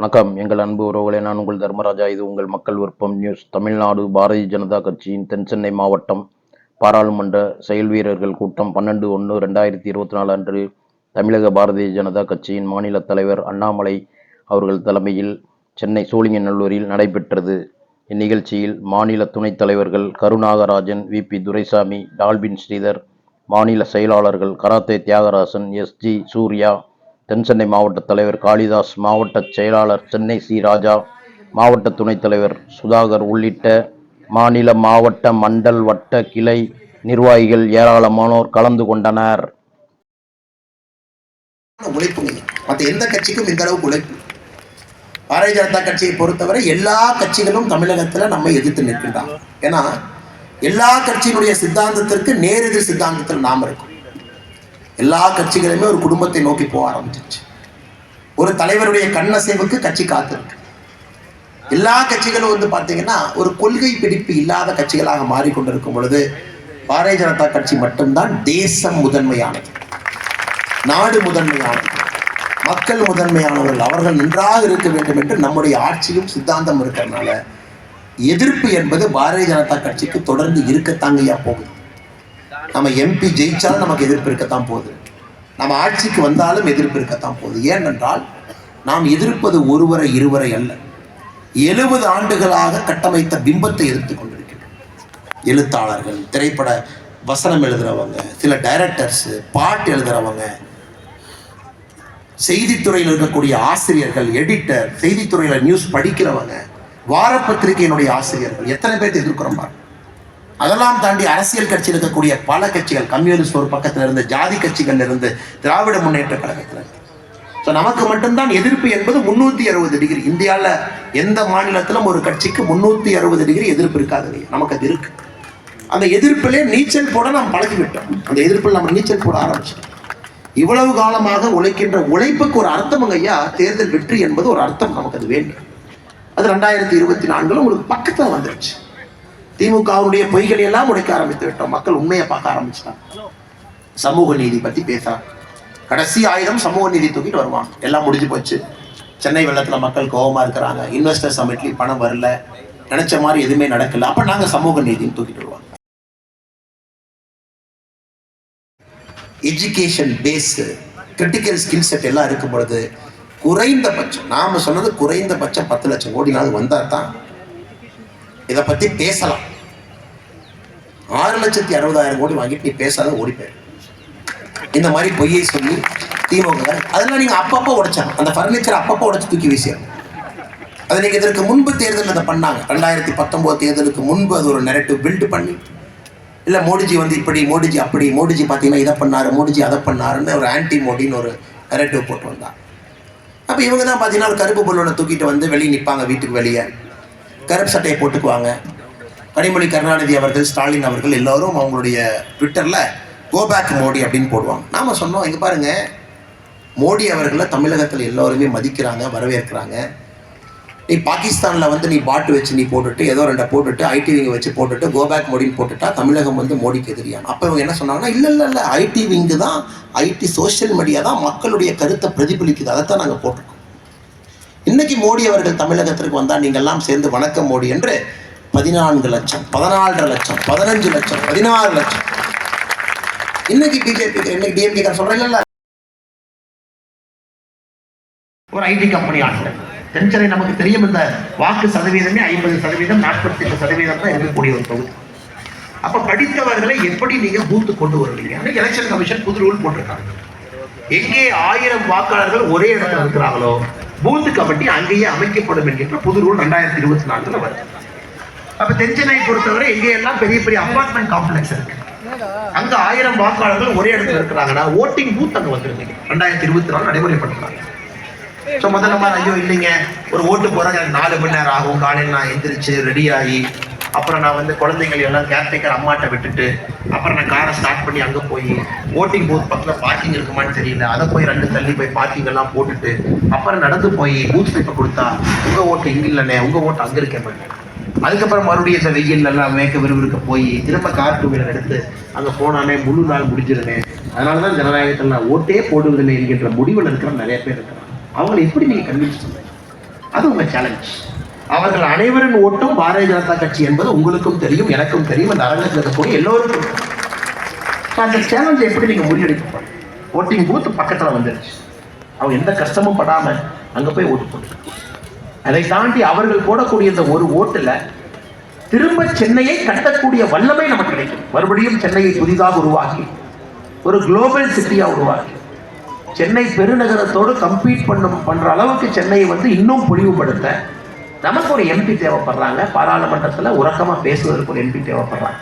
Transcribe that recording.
வணக்கம். எங்கள் அன்பு உறவுகளே நான் உங்கள் தர்மராஜா. இது உங்கள் மக்கள் விருப்பம் நியூஸ். தமிழ்நாடு பாரதிய ஜனதா கட்சியின் தென்சென்னை மாவட்டம் பாராளுமன்ற செயல் வீரர்கள் கூட்டம் பன்னெண்டு ஒன்று ரெண்டாயிரத்தி இருபத்தி நாலு அன்று தமிழக பாரதிய ஜனதா கட்சியின் மாநில தலைவர் அண்ணாமலை அவர்கள் தலைமையில் சென்னை சோழிங்கநல்லூரில் நடைபெற்றது. இந்நிகழ்ச்சியில் மாநில துணைத் தலைவர்கள் Karunagarajan V. P. Duraisamy Dolphin Sridhar மாநில செயலாளர்கள் Karate Thiyagarasan S. G. Surya தென்சென்னை மாவட்ட தலைவர் காளிதாஸ் மாவட்ட செயலாளர் சென்னை சி. ராஜா மாவட்ட துணைத் தலைவர் சுதாகர் உள்ளிட்ட மாநில மாவட்ட மண்டல் வட்ட கிளை நிர்வாகிகள் ஏராளமானோர் கலந்து கொண்டனர். உழைப்புங்க மற்ற எந்த கட்சிக்கும் இந்த அளவுக்கு உழைப்பு? பாரதிய ஜனதா கட்சியை பொறுத்தவரை எல்லா கட்சிகளும் தமிழகத்தில் நம்ம எதிர்த்து நிற்கின்றாங்க. ஏன்னா எல்லா கட்சியினுடைய சித்தாந்தத்திற்கு நேரெதிர் சித்தாந்தத்தில் நாம் இருக்கும். எல்லா கட்சிகளுமே ஒரு குடும்பத்தை நோக்கி போக ஆரம்பிச்சிருச்சு. ஒரு தலைவருடைய கண்ணசைவுக்கு கட்சி காத்திருக்கு. எல்லா கட்சிகளும் வந்து பார்த்தீங்கன்னா ஒரு கொள்கை பிடிப்பு இல்லாத கட்சிகளாக மாறிக்கொண்டிருக்கும் பொழுது பாரதிய ஜனதா கட்சி மட்டும்தான் தேசம் முதன்மையானது. நாடு முதன்மையானது. மக்கள் முதன்மையானவர்கள் அவர்கள் நன்றாக இருக்க வேண்டும் என்று நம்முடைய ஆட்சியும் சித்தாந்தம் இருக்கிறதுனால எதிர்ப்பு என்பது பாரதிய ஜனதா கட்சிக்கு தொடர்ந்து இருக்கத்தாங்கய்யா போகுது. நம்ம எம்பி ஜெயித்தாலும் நமக்கு எதிர்ப்பு இருக்கத்தான் போகுது. நம்ம ஆட்சிக்கு வந்தாலும் எதிர்ப்பு இருக்கத்தான் போகுது. ஏனென்றால் நாம் எதிர்ப்பது ஒருவரை இருவரை அல்ல. எழுபது ஆண்டுகளாக கட்டமைத்த பிம்பத்தை எதிர்த்து கொண்டிருக்கிறோம் எழுத்தாளர்கள் திரைப்பட வசனம் எழுதுறவங்க சில டைரக்டர்ஸ் பாட்டு எழுதுறவங்க செய்தித்துறையில் இருக்கக்கூடிய ஆசிரியர்கள் எடிட்டர் செய்தித்துறையில் நியூஸ் படிக்கிறவங்க வாரப்பத்திரிகையினுடைய ஆசிரியர்கள் எத்தனை பேர்த்து எதிர்க்கிறோம் பாருங்க. அதெல்லாம் தாண்டி அரசியல் கட்சியில் இருக்கக்கூடிய பல கட்சிகள் கம்யூனிஸ்ட் ஒரு பக்கத்தில் இருந்து ஜாதி கட்சிகள் இருந்து திராவிட முன்னேற்ற கழகத்தில் இருந்து. ஸோ நமக்கு மட்டும்தான் எதிர்ப்பு என்பது முன்னூற்றி அறுபது டிகிரி. இந்தியாவில் எந்த மாநிலத்திலும் ஒரு கட்சிக்கு முந்நூற்றி அறுபது டிகிரி எதிர்ப்பு இருக்காது நமக்கு அது இருக்கு. அந்த எதிர்ப்பிலே நீச்சல் போட நாம் பழகிவிட்டோம். அந்த எதிர்ப்பில் நம்ம நீச்சல் போட ஆரம்பிச்சிட்டோம். இவ்வளவு காலமாக உழைக்கின்ற உழைப்புக்கு ஒரு அர்த்தம் ஐயா தேர்தல் வெற்றி என்பது ஒரு அர்த்தம் நமக்கு அது வேண்டும் அது ரெண்டாயிரத்தி இருபத்தி நான்குல உங்களுக்கு பக்கத்தில் வந்துருச்சு. திமுகவுடைய பொய்களை எல்லாம் உடைக்க ஆரம்பித்து விட்டோம். மக்கள் உண்மையை பார்க்க ஆரம்பிச்சிட்டாங்க. சமூக நீதி பத்தி பேசுறாங்க கடைசி ஆயுதம் சமூக நீதி தூக்கிட்டு வருவாங்க. எல்லாம் முடிஞ்சு போச்சு. சென்னை வெள்ளத்துல மக்கள் கோபமா இருக்கிறாங்க. இன்வெஸ்டர் சமிட்லி பணம் வரல. நினைச்ச மாதிரி எதுவுமே நடக்கல. அப்ப நாங்க சமூக நீதின்னு தூக்கிட்டு வருவாங்க education base critical skill set எல்லாம் இருக்கும் பொழுது குறைந்தபட்சம் நாம சொன்னது குறைந்தபட்சம் பத்து லட்சம் கோடினாவது வந்தா தான் இதை பற்றி பேசலாம். ஆறு லட்சத்தி அறுபதாயிரம் கோடி வாங்கிட்டு நீ பேசாத ஓடி போயிரு. இந்த மாதிரி பொய்யை சொல்லி திமுக அதெல்லாம் நீங்கள் அப்பப்போ உடைச்சாங்க அந்த ஃபர்னிச்சர் அப்பப்போ உடைச்சு தூக்கி வீசியாங்க அது நீங்கள் இதற்கு முன்பு தேர்தல் அதை பண்ணாங்க. ரெண்டாயிரத்தி பத்தொம்போது தேர்தலுக்கு முன்பு அது ஒரு நெரட்டிவ் பில்ட் பண்ணி. இல்லை மோடிஜி வந்து இப்படி மோடிஜி அப்படி மோடிஜி பார்த்தீங்கன்னா இதை பண்ணாரு மோடிஜி அதை பண்ணாருன்னு ஒரு ஆன்டி மோடின்னு ஒரு நெரட்டிவ் போட்டு வந்தாங்க அப்போ இவங்க தான் பார்த்தீங்கன்னா ஒரு கருப்பு பொருளை தூக்கிட்டு வந்து வெளியே நிற்பாங்க வீட்டுக்கு வெளியே. கருப்பு சட்டையை போட்டுக்குவாங்க. கனிமொழி கருணாநிதி அவர்கள் ஸ்டாலின் அவர்கள் எல்லோரும் அவங்களுடைய ட்விட்டரில் கோபேக் மோடி அப்படின்னு போடுவாங்க. நாம் சொன்னோம் இங்கே பாருங்கள் மோடி அவர்களை தமிழகத்தில் எல்லோருமே மதிக்கிறாங்க வரவேற்கிறாங்க. நீ பாகிஸ்தானில் வந்து நீ பாட்டு வச்சு நீ போட்டுட்டு ஏதோ ரெண்டை போட்டுட்டு ஐடிவிங்க வச்சு போட்டுட்டு கோபேக் மோடின்னு போட்டுட்டா தமிழகம் வந்து மோடிக்கு எதிரியான. அப்போ இவங்க என்ன சொன்னாங்கன்னா இல்லை இல்லை இல்லை ஐடி விங்கு தான் ஐடி சோஷியல் மீடியா தான் மக்களுடைய கருத்தை பிரதிபலிக்குது. அதைத்தான் நாங்கள் போட்டிருக்கோம். இன்னைக்கு மோடி அவர்கள் தமிழகத்திற்கு வந்தால் நீங்கள்லாம் எல்லாம் சேர்ந்து வணக்கம் மோடி என்று பதினான்கு லட்சம் பதினாலரை லட்சம் பதினஞ்சு லட்சம் பதினாறு லட்சம். இன்னைக்கு பிஜேபி இன்னைக்கு டிஎம்கே சொல்றேன் ஒரு ஐடி கம்பெனி ஆட்கள் தென்சென்னை நமக்கு தெரியும் இந்த வாக்கு சதவீதமே ஐம்பது சதவீதம் நாற்பத்தி எட்டு சதவீதம் தான் இருக்கக்கூடிய ஒரு தொகுதி அப்ப படித்தவர்களை எப்படி நீங்க பூத்து கொண்டு வருவீங்க? எலெக்ஷன் கமிஷன் புது ரூல் போட்டிருக்காங்க. எங்கே ஆயிரம் வாக்காளர்கள் ஒரே இடத்துல இருக்கிறாங்களோ பூத்து கமிட்டி அங்கேயே அமைக்கப்படும் என்கின்ற புது ரூல் ரெண்டாயிரத்தி இருபத்தி நாலுல வருது. அப்ப தென்சென்னை பொறுத்தவரை எங்கே எல்லாம் பெரிய பெரிய அப்பார்ட்மெண்ட் காம்ப்ளெக்ஸ் இருக்கு. அங்க ஆயிரம் வாக்காளர்கள் ஒரே இடத்துல இருக்கிறாங்கன்னா ஓட்டிங் பூத் அங்க வந்துருந்தீங்க ரெண்டாயிரத்தி இருபத்தி நாலு நடைமுறைப்படுத்துறாங்க. ஸோ முதல்ல மாதிரி ஐயோ இல்லைங்க. ஒரு ஓட்டு போறாங்க நாலு மணி நேரம் ஆகும். காலையில் நான் எந்திரிச்சு ரெடி ஆகி அப்புறம் நான் வந்து குழந்தைங்களை எல்லாம் கேர்டேக்கர் அம்மாட்ட விட்டுட்டு அப்புறம் நான் காரை ஸ்டார்ட் பண்ணி அங்கே போய் ஓட்டிங் பூத் பக்கத்தில் பார்க்கிங் இருக்குமான்னு தெரியல. அதை போய் ரெண்டு தள்ளி போய் பார்க்கிங் எல்லாம் போட்டுட்டு அப்புறம் நடந்து போய் பூத் ஸ்லிப்பை கொடுத்தா உங்கள் ஓட்டு இங்கே இல்லைண்ணே உங்கள் ஓட்டு அங்கே இருக்கேன் மாட்டேன் அதுக்கப்புறம் மறுபடியும் இந்த வெயில் எல்லாம் மேக்க விறுவிறுக்க போய் திரும்ப கார் டூ வீலர் எடுத்து அங்கே போனானே முழு நாள் முடிஞ்சிருனே அதனால தான் ஜனநாயகத்தில் நான் ஓட்டே போடுவதில்லை என்கின்ற முடிவில் இருக்கிற நிறைய பேர் இருக்கிறாங்க. அவங்களை எப்படி நீங்கள் கன்வின்ஸ் பண்ணுங்க? அது உங்கள் சேலஞ்ச் அவர்கள் அனைவரின் ஓட்டும் பாரதிய ஜனதா கட்சி என்பது உங்களுக்கும் தெரியும் எனக்கும் தெரியும் அந்த அரங்கத்தில் இருக்கக்கூடிய எல்லோருக்கும். அந்த சேலஞ்சை எப்படி நீங்கள் முறியடிக்க ஓட்டிங் பூத் பக்கத்தில் வந்துருச்சு. அவங்க எந்த கஷ்டமும் படாமல் அங்கே போய் ஓட்டு போட்டு அதை தாண்டி அவர்கள் போடக்கூடிய இந்த ஒரு ஓட்டில் திரும்ப சென்னையை கட்டக்கூடிய வல்லமை நமக்கு கிடைக்கும். மறுபடியும் சென்னையை புதிதாக உருவாக்கி ஒரு குளோபல் சிட்டியாக உருவாக்கி சென்னை பெருநகரத்தோடு கம்பீட் பண்ணும் பண்ணுற அளவுக்கு சென்னையை வந்து இன்னும் பொழிவுபடுத்த நமக்கு ஒரு எம்பி தேவைப்படுறாங்க பாராளுமன்றத்தில் உறக்கமாக பேசுவதற்கு ஒரு எம்பி தேவைப்படுறாங்க.